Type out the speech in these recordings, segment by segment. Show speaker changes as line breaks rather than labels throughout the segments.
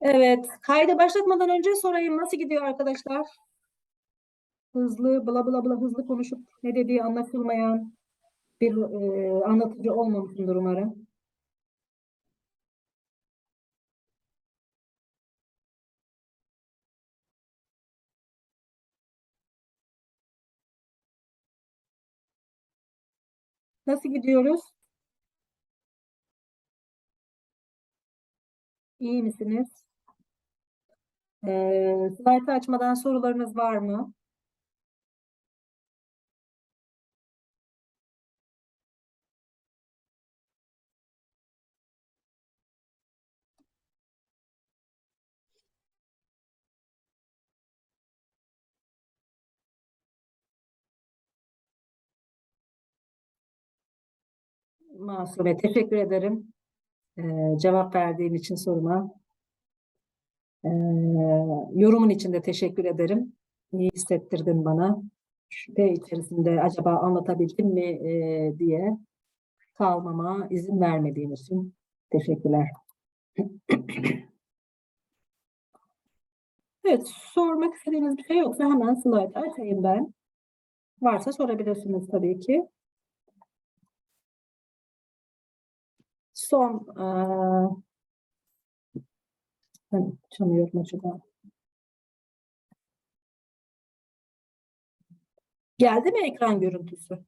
Evet, kaydı başlatmadan önce sorayım nasıl gidiyor arkadaşlar? Hızlı, bla bla bla hızlı konuşup ne dediği anlaşılmayan bir e, anlatıcı olmamışımdır umarım. Nasıl gidiyoruz? İyi misiniz? Ee, slaytı açmadan sorularınız var mı? Masume, teşekkür ederim. Ee, cevap verdiğin için soruma. Ee, yorumun için de teşekkür ederim. İyi hissettirdin bana. Şüphe içerisinde acaba anlatabildim mi e, diye kalmama izin vermediğin için teşekkürler. Evet, sormak istediğiniz bir şey yoksa hemen slide açayım ben. Varsa sorabilirsiniz tabii ki. Son eee ben açamıyorum acaba. Geldi mi ekran görüntüsü?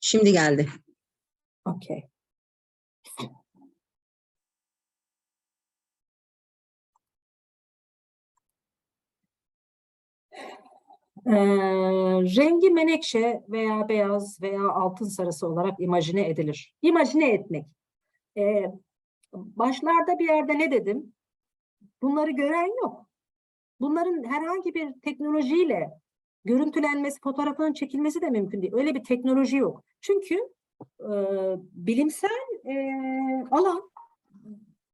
Şimdi geldi.
Okey. Ee, rengi menekşe veya beyaz veya altın sarısı olarak imajine edilir. İmajine etmek. Ee, başlarda bir yerde ne dedim? Bunları gören yok. Bunların herhangi bir teknolojiyle görüntülenmesi, fotoğrafının çekilmesi de mümkün değil. Öyle bir teknoloji yok. Çünkü e, bilimsel e, alan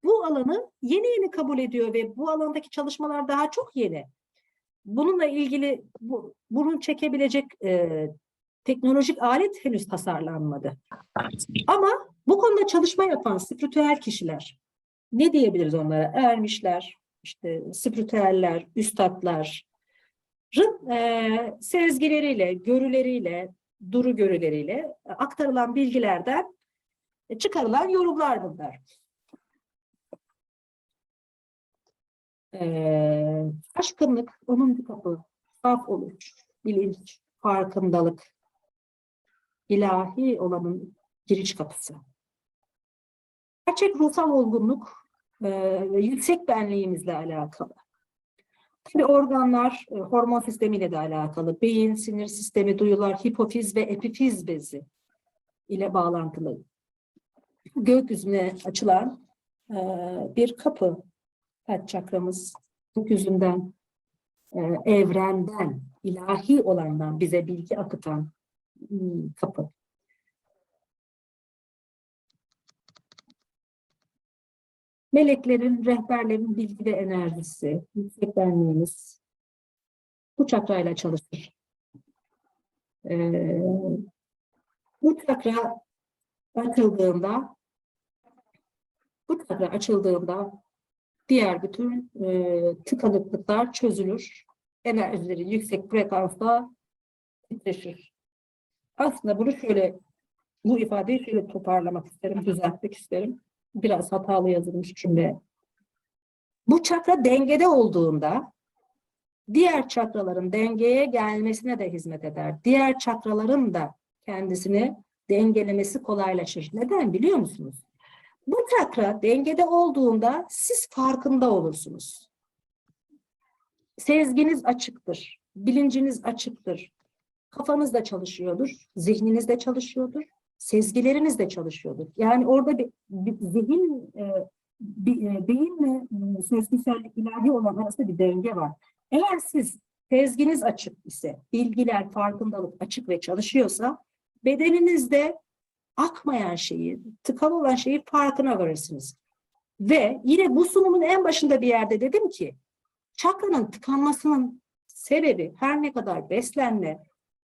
bu alanı yeni yeni kabul ediyor ve bu alandaki çalışmalar daha çok yeni. Bununla ilgili bu, bunu çekebilecek e, teknolojik alet henüz tasarlanmadı. Ama bu konuda çalışma yapan spiritüel kişiler, ne diyebiliriz onlara? Ermişler, işte spiritüeller, üstadlar, e, sezgileriyle, görüleriyle, duru görüleriyle aktarılan bilgilerden çıkarılan yorumlar bunlar. Ee, aşkınlık, onun bir kapı, saf oluş, bilinç, farkındalık, ilahi olanın giriş kapısı. Gerçek ruhsal olgunluk e, yüksek benliğimizle alakalı. Tabii organlar, e, hormon sistemiyle de alakalı. Beyin, sinir sistemi, duyular, hipofiz ve epifiz bezi ile bağlantılı. Gökyüzüne açılan e, bir kapı. Kalp çakramız gökyüzünden, e, evrenden, ilahi olandan bize bilgi akıtan hmm, kapı. Meleklerin, rehberlerin bilgi ve enerjisi, yüksek benliğimiz bu çakrayla çalışır. Ee, bu çakra açıldığında bu çakra açıldığında diğer bütün e, tıkanıklıklar çözülür. Enerjileri yüksek frekansta titreşir. Aslında bunu şöyle bu ifadeyi şöyle toparlamak isterim, düzeltmek isterim biraz hatalı yazılmış cümle. Bu çakra dengede olduğunda diğer çakraların dengeye gelmesine de hizmet eder. Diğer çakraların da kendisini dengelemesi kolaylaşır. Neden biliyor musunuz? Bu çakra dengede olduğunda siz farkında olursunuz. Sezginiz açıktır, bilinciniz açıktır. Kafanız da çalışıyordur, zihniniz de çalışıyordur sezgileriniz de çalışıyordur. Yani orada bir, bir zihin, e, e, beyinle sezgisellik ilahi olan arasında bir denge var. Eğer siz sezginiz açık ise, bilgiler, farkındalık açık ve çalışıyorsa, bedeninizde akmayan şeyi, tıkalı olan şeyi farkına varırsınız. Ve yine bu sunumun en başında bir yerde dedim ki, çakranın tıkanmasının sebebi her ne kadar beslenme,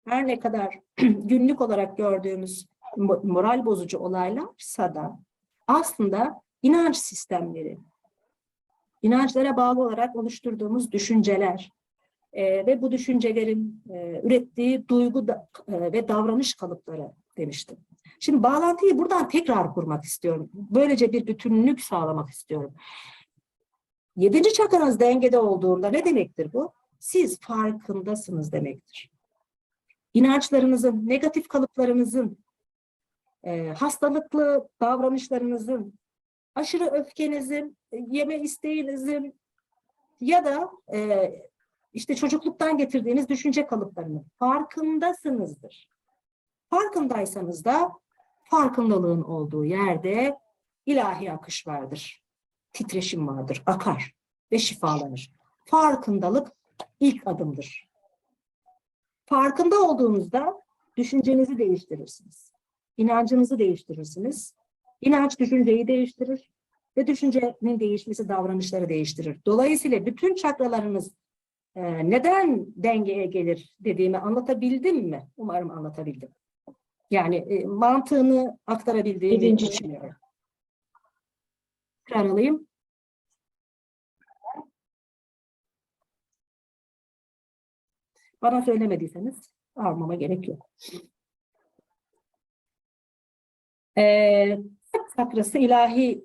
her ne kadar günlük olarak gördüğümüz moral bozucu olaylarsa da aslında inanç sistemleri, inançlara bağlı olarak oluşturduğumuz düşünceler e, ve bu düşüncelerin e, ürettiği duygu da, e, ve davranış kalıpları demiştim. Şimdi bağlantıyı buradan tekrar kurmak istiyorum. Böylece bir bütünlük sağlamak istiyorum. Yedinci çakranız dengede olduğunda ne demektir bu? Siz farkındasınız demektir. İnançlarınızın, negatif kalıplarınızın, e, hastalıklı davranışlarınızın, aşırı öfkenizin, e, yeme isteğinizin ya da e, işte çocukluktan getirdiğiniz düşünce kalıplarının farkındasınızdır. Farkındaysanız da farkındalığın olduğu yerde ilahi akış vardır. Titreşim vardır, akar ve şifalanır. Farkındalık ilk adımdır. Farkında olduğunuzda düşüncenizi değiştirirsiniz. İnancınızı değiştirirsiniz. İnanç düşünceyi değiştirir ve düşüncenin değişmesi davranışları değiştirir. Dolayısıyla bütün çakralarınız e, neden dengeye gelir dediğimi anlatabildim mi? Umarım anlatabildim. Yani e, mantığını aktarabildiğimi
Birinci
düşünüyorum. Tekrar alayım. Bana söylemediyseniz almama gerek yok. Ee, kalp çakrası ilahi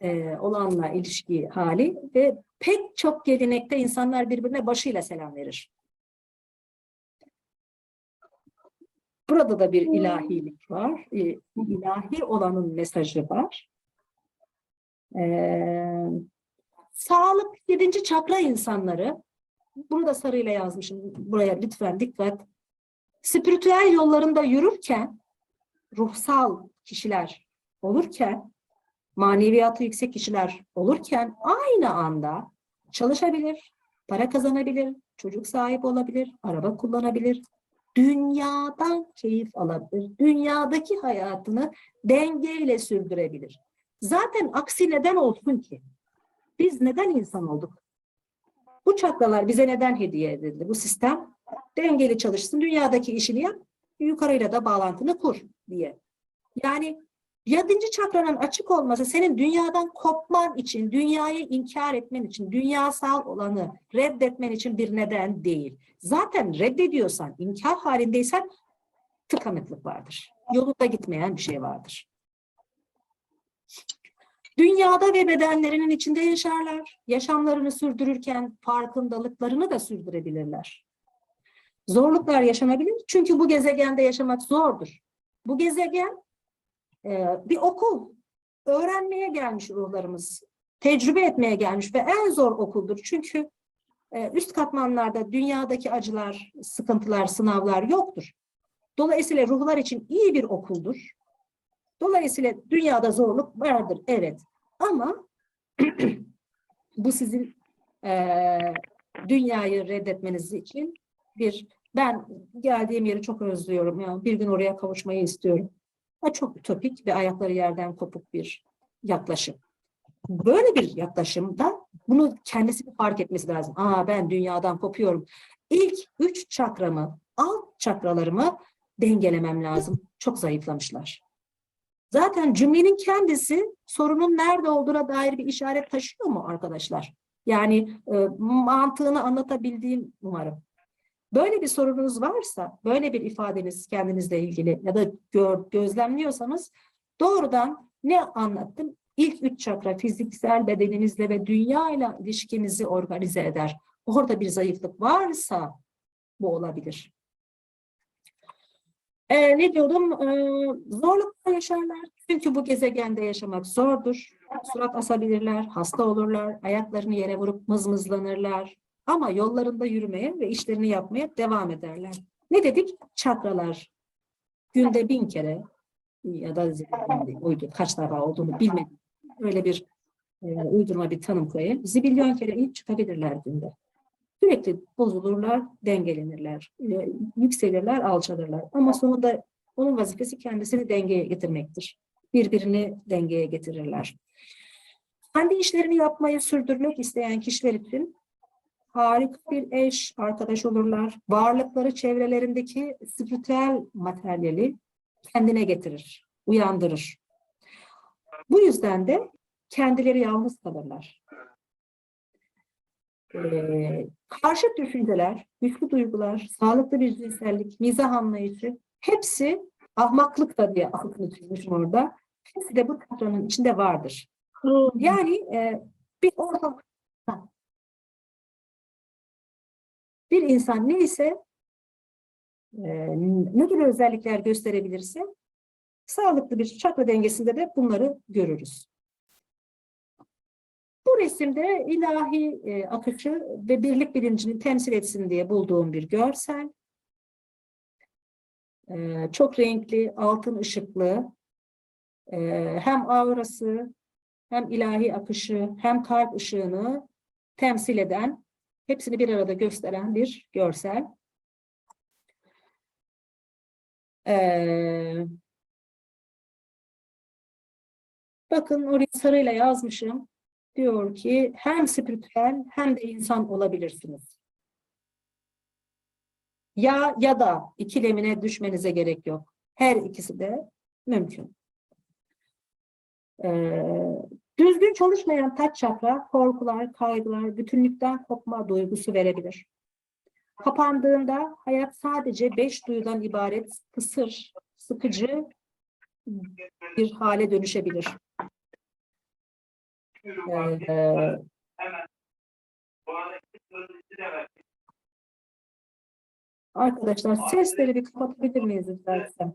e, olanla ilişki hali ve pek çok gelenekte insanlar birbirine başıyla selam verir. Burada da bir ilahilik var. E, ilahi olanın mesajı var. Ee, sağlık yedinci çakra insanları bunu da sarıyla yazmışım. Buraya lütfen dikkat. Spiritüel yollarında yürürken ruhsal kişiler olurken maneviyatı yüksek kişiler olurken aynı anda çalışabilir, para kazanabilir, çocuk sahibi olabilir, araba kullanabilir, dünyadan keyif alabilir, dünyadaki hayatını dengeyle sürdürebilir. Zaten aksi neden olsun ki? Biz neden insan olduk? Bu çakralar bize neden hediye edildi? Bu sistem dengeli çalışsın, dünyadaki işini yap, yukarıyla da bağlantını kur diye. Yani yedinci çakranın açık olması senin dünyadan kopman için, dünyayı inkar etmen için, dünyasal olanı reddetmen için bir neden değil. Zaten reddediyorsan, inkar halindeysen tıkanıklık vardır. Yolunda gitmeyen bir şey vardır. Dünyada ve bedenlerinin içinde yaşarlar. Yaşamlarını sürdürürken farkındalıklarını da sürdürebilirler. Zorluklar yaşanabilir çünkü bu gezegende yaşamak zordur. Bu gezegen e, bir okul. Öğrenmeye gelmiş ruhlarımız. Tecrübe etmeye gelmiş ve en zor okuldur. Çünkü e, üst katmanlarda dünyadaki acılar, sıkıntılar, sınavlar yoktur. Dolayısıyla ruhlar için iyi bir okuldur. Dolayısıyla dünyada zorluk vardır, evet. Ama bu sizin eee, dünyayı reddetmeniz için bir, ben geldiğim yeri çok özlüyorum. Ya, bir gün oraya kavuşmayı istiyorum. O çok ütopik ve ayakları yerden kopuk bir yaklaşım. Böyle bir yaklaşımda bunu kendisi fark etmesi lazım. Aa ben dünyadan kopuyorum. İlk üç çakramı, alt çakralarımı dengelemem lazım. Çok zayıflamışlar. Zaten cümlenin kendisi sorunun nerede olduğuna dair bir işaret taşıyor mu arkadaşlar? Yani e, mantığını anlatabildiğim umarım. Böyle bir sorununuz varsa, böyle bir ifadeniz kendinizle ilgili ya da gör, gözlemliyorsanız doğrudan ne anlattım? İlk üç çakra fiziksel bedeninizle ve dünya ile ilişkinizi organize eder. Orada bir zayıflık varsa bu olabilir. Ee, ne diyordum? Ee, zorluklar yaşarlar. Çünkü bu gezegende yaşamak zordur. Surat asabilirler, hasta olurlar, ayaklarını yere vurup mızmızlanırlar. Ama yollarında yürümeye ve işlerini yapmaya devam ederler. Ne dedik? Çakralar. Günde bin kere ya da uydu kaç defa olduğunu bilmedim. Öyle bir e, uydurma bir tanım koyayım. Zibilyon kere inip çıkabilirler günde. Sürekli bozulurlar, dengelenirler, e, yükselirler, alçalırlar. Ama sonunda onun vazifesi kendisini dengeye getirmektir. Birbirini dengeye getirirler. Kendi işlerini yapmayı sürdürmek isteyen kişiler için harika bir eş, arkadaş olurlar. Varlıkları çevrelerindeki spiritüel materyali kendine getirir, uyandırır. Bu yüzden de kendileri yalnız kalırlar. Ee, karşıt düşünceler, güçlü duygular, sağlıklı bir cinsellik, mizah anlayışı hepsi ahmaklık da diye altını çizmişim orada. Hepsi de bu kadronun içinde vardır. Yani e, bir ortam bir insan neyse e, ne gibi özellikler gösterebilirse sağlıklı bir çakra dengesinde de bunları görürüz. Bu resimde ilahi e, akışı ve birlik bilincini temsil etsin diye bulduğum bir görsel. E, çok renkli, altın ışıklı, e, hem aurası, hem ilahi akışı, hem kalp ışığını temsil eden, hepsini bir arada gösteren bir görsel. Ee, bakın oraya sarıyla yazmışım. Diyor ki hem spiritüel hem de insan olabilirsiniz. Ya ya da ikilemine düşmenize gerek yok. Her ikisi de mümkün. Ee, düzgün çalışmayan taç çakra korkular, kaygılar, bütünlükten kopma duygusu verebilir. Kapandığında hayat sadece beş duyudan ibaret kısır, sıkıcı bir hale dönüşebilir. Ee, arkadaşlar sesleri bir kapatabilir miyiz istersen?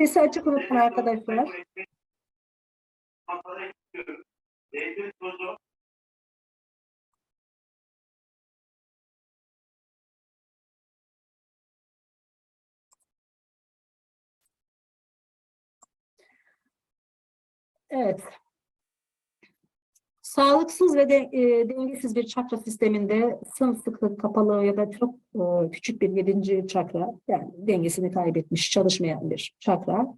Sesi açık unutun arkadaşlar. Evet. Sağlıksız ve de, e, dengesiz bir çakra sisteminde sımsıkı kapalı ya da çok e, küçük bir yedinci çakra, yani dengesini kaybetmiş, çalışmayan bir çakra,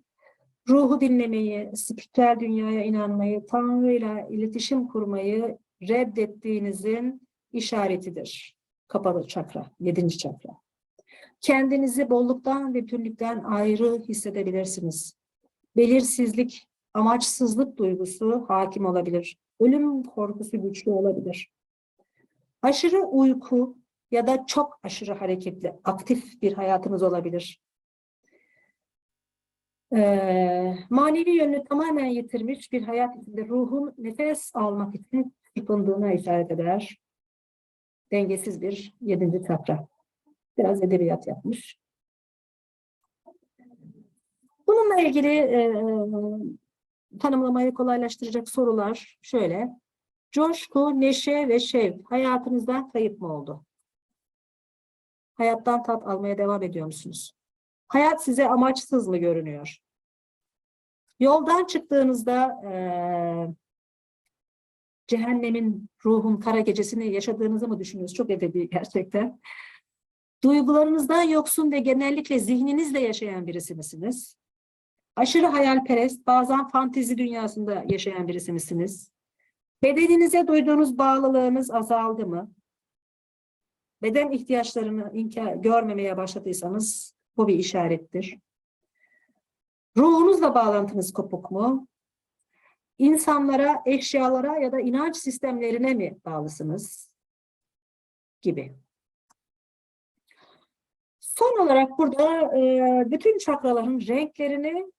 ruhu dinlemeyi, spiritüel dünyaya inanmayı, Tanrı'yla iletişim kurmayı reddettiğinizin işaretidir. Kapalı çakra, yedinci çakra. Kendinizi bolluktan ve bütünlükten ayrı hissedebilirsiniz. Belirsizlik, amaçsızlık duygusu hakim olabilir. Ölüm korkusu güçlü olabilir. Aşırı uyku ya da çok aşırı hareketli, aktif bir hayatınız olabilir. Ee, manevi yönünü tamamen yitirmiş bir hayat içinde ruhun nefes almak için çırpındığına işaret eder. Dengesiz bir yedinci çakra. Biraz edebiyat yapmış. Bununla ilgili e, tanımlamayı kolaylaştıracak sorular şöyle. Coşku, neşe ve şevk hayatınızdan kayıp mı oldu? Hayattan tat almaya devam ediyor musunuz? Hayat size amaçsız mı görünüyor? Yoldan çıktığınızda eee, cehennemin, ruhun kara gecesini yaşadığınızı mı düşünüyorsunuz? Çok edebi gerçekten. Duygularınızdan yoksun ve genellikle zihninizle yaşayan birisi misiniz? Aşırı hayalperest, bazen fantezi dünyasında yaşayan birisi misiniz? Bedeninize duyduğunuz bağlılığınız azaldı mı? Beden ihtiyaçlarını inkar, görmemeye başladıysanız bu bir işarettir. Ruhunuzla bağlantınız kopuk mu? İnsanlara, eşyalara ya da inanç sistemlerine mi bağlısınız? Gibi. Son olarak burada e, bütün çakraların renklerini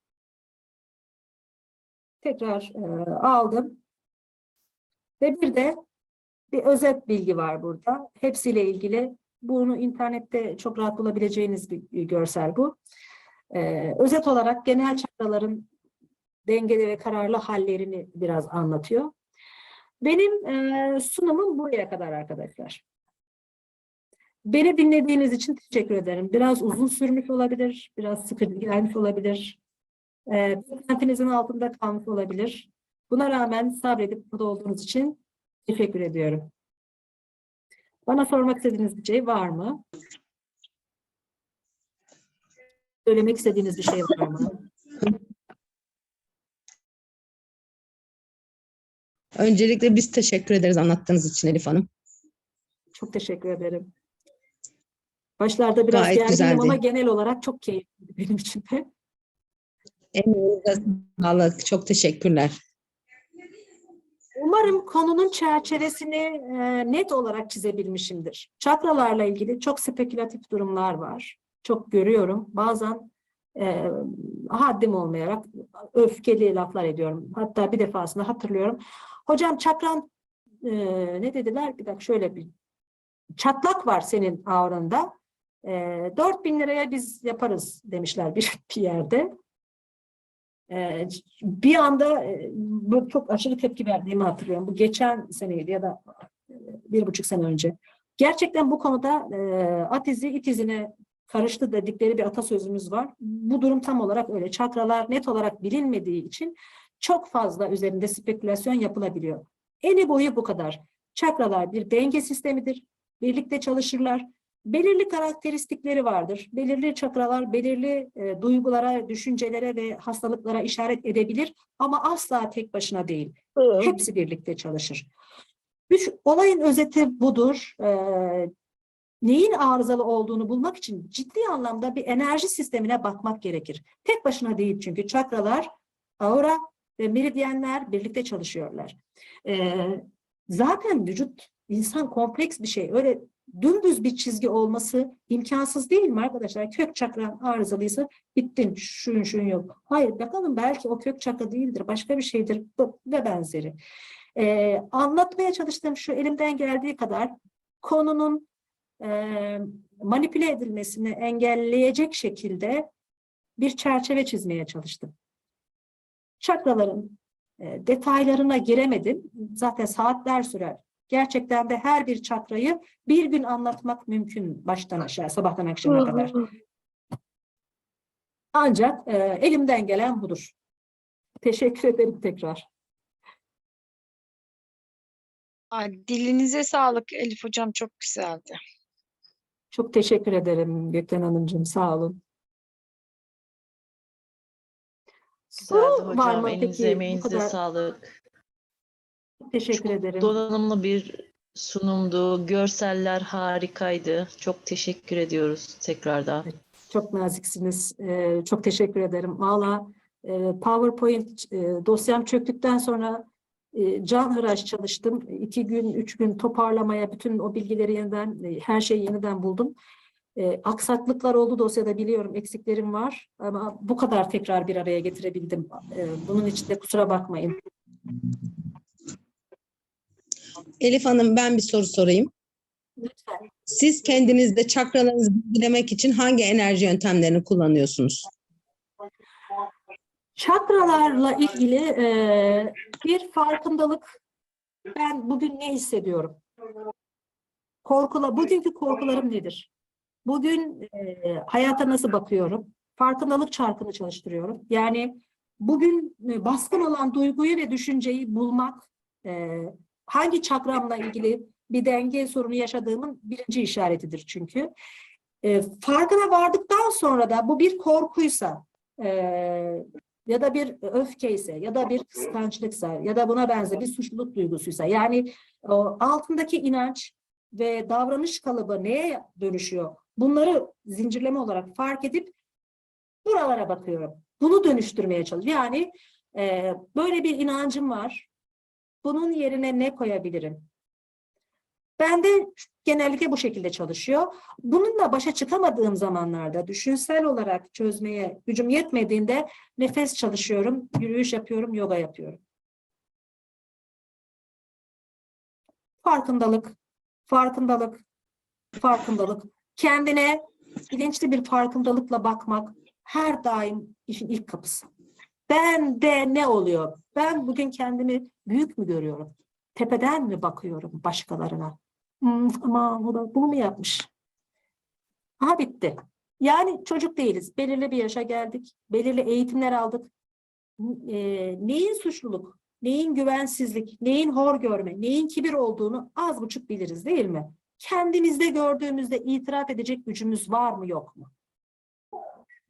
tekrar e, aldım. Ve bir de bir özet bilgi var burada. Hepsiyle ilgili. Bunu internette çok rahat bulabileceğiniz bir görsel bu. Ee, özet olarak genel çakraların dengeli ve kararlı hallerini biraz anlatıyor. Benim e, sunumum buraya kadar arkadaşlar. Beni dinlediğiniz için teşekkür ederim. Biraz uzun sürmüş olabilir, biraz sıkıcı gelmiş olabilir. E, beklentinizin altında kalmış olabilir. Buna rağmen sabredip burada olduğunuz için teşekkür ediyorum. Bana sormak istediğiniz bir şey var mı? Söylemek istediğiniz bir şey var mı?
Öncelikle biz teşekkür ederiz anlattığınız için Elif Hanım.
Çok teşekkür ederim. Başlarda biraz
Gayet
gerginim ama
güzeldi.
genel olarak çok keyifliydi benim için de.
Emeğinize sağlık. Çok teşekkürler.
Umarım konunun çerçevesini e, net olarak çizebilmişimdir. Çakralarla ilgili çok spekülatif durumlar var. Çok görüyorum. Bazen e, haddim olmayarak öfkeli laflar ediyorum. Hatta bir defasında hatırlıyorum. Hocam çakran e, ne dediler? Bir dakika şöyle bir çatlak var senin auranda. E, 4000 liraya biz yaparız demişler bir, bir yerde. Ee, bir anda e, bu çok aşırı tepki verdiğimi hatırlıyorum. Bu geçen seneydi ya da e, bir buçuk sene önce. Gerçekten bu konuda e, at izi it izine karıştı dedikleri bir atasözümüz var. Bu durum tam olarak öyle. Çakralar net olarak bilinmediği için çok fazla üzerinde spekülasyon yapılabiliyor. Eni boyu bu kadar. Çakralar bir denge sistemidir. Birlikte çalışırlar. Belirli karakteristikleri vardır. Belirli çakralar belirli e, duygulara, düşüncelere ve hastalıklara işaret edebilir ama asla tek başına değil. Hepsi birlikte çalışır. Üç, olayın özeti budur. Ee, neyin arızalı olduğunu bulmak için ciddi anlamda bir enerji sistemine bakmak gerekir. Tek başına değil çünkü çakralar, aura ve meridyenler birlikte çalışıyorlar. Ee, zaten vücut insan kompleks bir şey. Öyle dümdüz bir çizgi olması imkansız değil mi arkadaşlar? Kök çakran arızalıysa bittin, şuyun şuyun yok. Hayır bakalım belki o kök çakra değildir, başka bir şeydir ve benzeri. Ee, anlatmaya çalıştığım şu elimden geldiği kadar konunun e, manipüle edilmesini engelleyecek şekilde bir çerçeve çizmeye çalıştım. Çakraların e, detaylarına giremedim. Zaten saatler sürer. Gerçekten de her bir çakrayı bir gün anlatmak mümkün baştan aşağı, sabahtan akşama kadar. Ancak e, elimden gelen budur. Teşekkür ederim tekrar.
Ay, dilinize sağlık Elif hocam çok güzeldi.
Çok teşekkür ederim Gökten Hanımcığım. Sağ olun.
Güzeldi
Soru var
hocam.
mı
Elinize
peki? Bu
emeğinize
kadar.
sağlık.
Teşekkür ederim.
donanımlı bir sunumdu. Görseller harikaydı. Çok teşekkür ediyoruz tekrardan.
Çok naziksiniz. Ee, çok teşekkür ederim. Valla e, PowerPoint e, dosyam çöktükten sonra e, can hıraş çalıştım. İki gün, üç gün toparlamaya bütün o bilgileri yeniden, e, her şeyi yeniden buldum. E, aksaklıklar oldu dosyada biliyorum, eksiklerim var. Ama bu kadar tekrar bir araya getirebildim. E, bunun için de kusura bakmayın.
Elif Hanım ben bir soru sorayım.
Lütfen.
Siz kendinizde çakralarınızı bilgilemek için hangi enerji yöntemlerini kullanıyorsunuz?
Çakralarla ilgili e, bir farkındalık. Ben bugün ne hissediyorum? Korkula, bugünkü korkularım nedir? Bugün e, hayata nasıl bakıyorum? Farkındalık çarkını çalıştırıyorum. Yani bugün e, baskın olan duyguyu ve düşünceyi bulmak, e, hangi çakramla ilgili bir denge sorunu yaşadığımın birinci işaretidir çünkü. E, farkına vardıktan sonra da bu bir korkuysa, e, ya da bir öfkeyse ya da bir kıskançlıksa ya da buna benzer bir suçluluk duygusuysa yani o altındaki inanç ve davranış kalıbı neye dönüşüyor? Bunları zincirleme olarak fark edip buralara bakıyorum. Bunu dönüştürmeye çalışıyorum. Yani e, böyle bir inancım var. Bunun yerine ne koyabilirim? Ben de genellikle bu şekilde çalışıyor. Bununla başa çıkamadığım zamanlarda düşünsel olarak çözmeye gücüm yetmediğinde nefes çalışıyorum, yürüyüş yapıyorum, yoga yapıyorum. Farkındalık, farkındalık, farkındalık. Kendine bilinçli bir farkındalıkla bakmak her daim işin ilk kapısı. Ben de ne oluyor? Ben bugün kendimi büyük mü görüyorum? Tepeden mi bakıyorum başkalarına? Hmm, ama da bunu mu yapmış? Ha bitti. Yani çocuk değiliz. Belirli bir yaşa geldik. Belirli eğitimler aldık. E, neyin suçluluk, neyin güvensizlik, neyin hor görme, neyin kibir olduğunu az buçuk biliriz değil mi? Kendimizde gördüğümüzde itiraf edecek gücümüz var mı yok mu?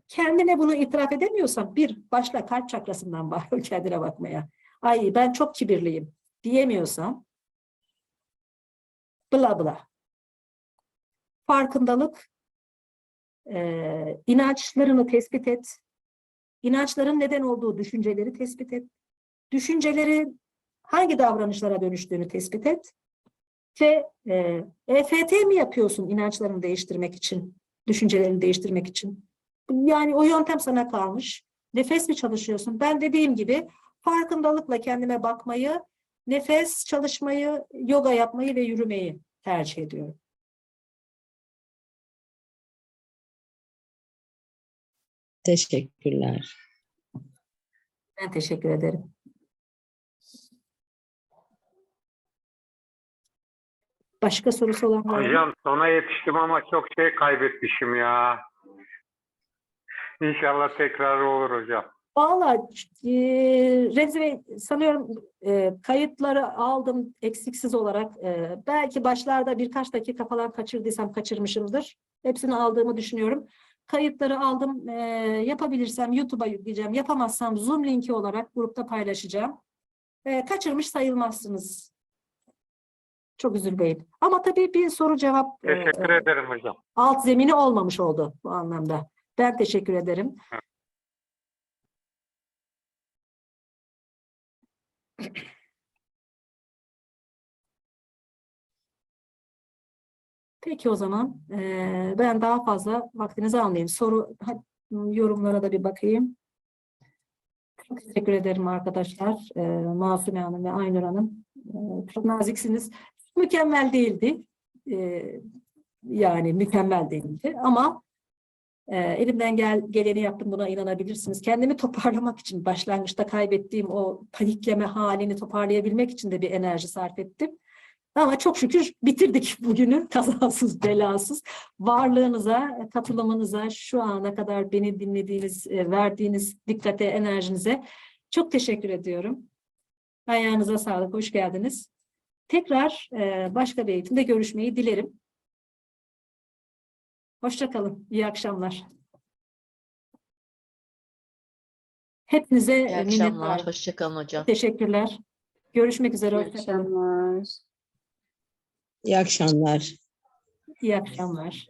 Kendine bunu itiraf edemiyorsan bir başla kalp çakrasından bak kendine bakmaya. Ay ben çok kibirliyim diyemiyorsam bla bla. Farkındalık, e, inançlarını tespit et, İnançların neden olduğu düşünceleri tespit et. Düşünceleri hangi davranışlara dönüştüğünü tespit et. Ve e, EFT mi yapıyorsun inançlarını değiştirmek için, düşüncelerini değiştirmek için? Yani o yöntem sana kalmış. Nefes mi çalışıyorsun? Ben dediğim gibi farkındalıkla kendime bakmayı, nefes çalışmayı, yoga yapmayı ve yürümeyi tercih ediyorum.
Teşekkürler.
Ben teşekkür ederim. Başka sorusu olan var mı?
Hocam sona yetiştim ama çok şey kaybetmişim ya. İnşallah tekrar olur hocam.
Valla e, Remzi Bey sanıyorum e, kayıtları aldım eksiksiz olarak. E, belki başlarda birkaç dakika falan kaçırdıysam kaçırmışımdır. Hepsini aldığımı düşünüyorum. Kayıtları aldım. E, yapabilirsem YouTube'a yükleyeceğim. Yapamazsam Zoom linki olarak grupta paylaşacağım. E, kaçırmış sayılmazsınız. Çok üzülmeyin. Ama tabii bir soru cevap e,
Teşekkür
e,
ederim hocam.
alt zemini olmamış oldu bu anlamda. Ben teşekkür ederim. Peki o zaman ben daha fazla vaktinizi almayayım. Soru yorumlara da bir bakayım. Çok teşekkür ederim arkadaşlar. Masume Hanım ve Aynur Hanım. Çok naziksiniz. Mükemmel değildi. Yani mükemmel değildi ama e, elimden gel, geleni yaptım buna inanabilirsiniz. Kendimi toparlamak için başlangıçta kaybettiğim o panikleme halini toparlayabilmek için de bir enerji sarf ettim. Ama çok şükür bitirdik bugünü kazasız belasız. Varlığınıza, katılımınıza, şu ana kadar beni dinlediğiniz, e, verdiğiniz dikkate, enerjinize çok teşekkür ediyorum. Ayağınıza sağlık, hoş geldiniz. Tekrar e, başka bir eğitimde görüşmeyi dilerim. Hoşça kalın. İyi akşamlar. Hepinize
İyi
e,
akşamlar.
minnettarım.
Hoşçakalın hocam.
Teşekkürler. Görüşmek üzere.
İyi
Hoşça kalın.
akşamlar.
İyi akşamlar.
İyi akşamlar.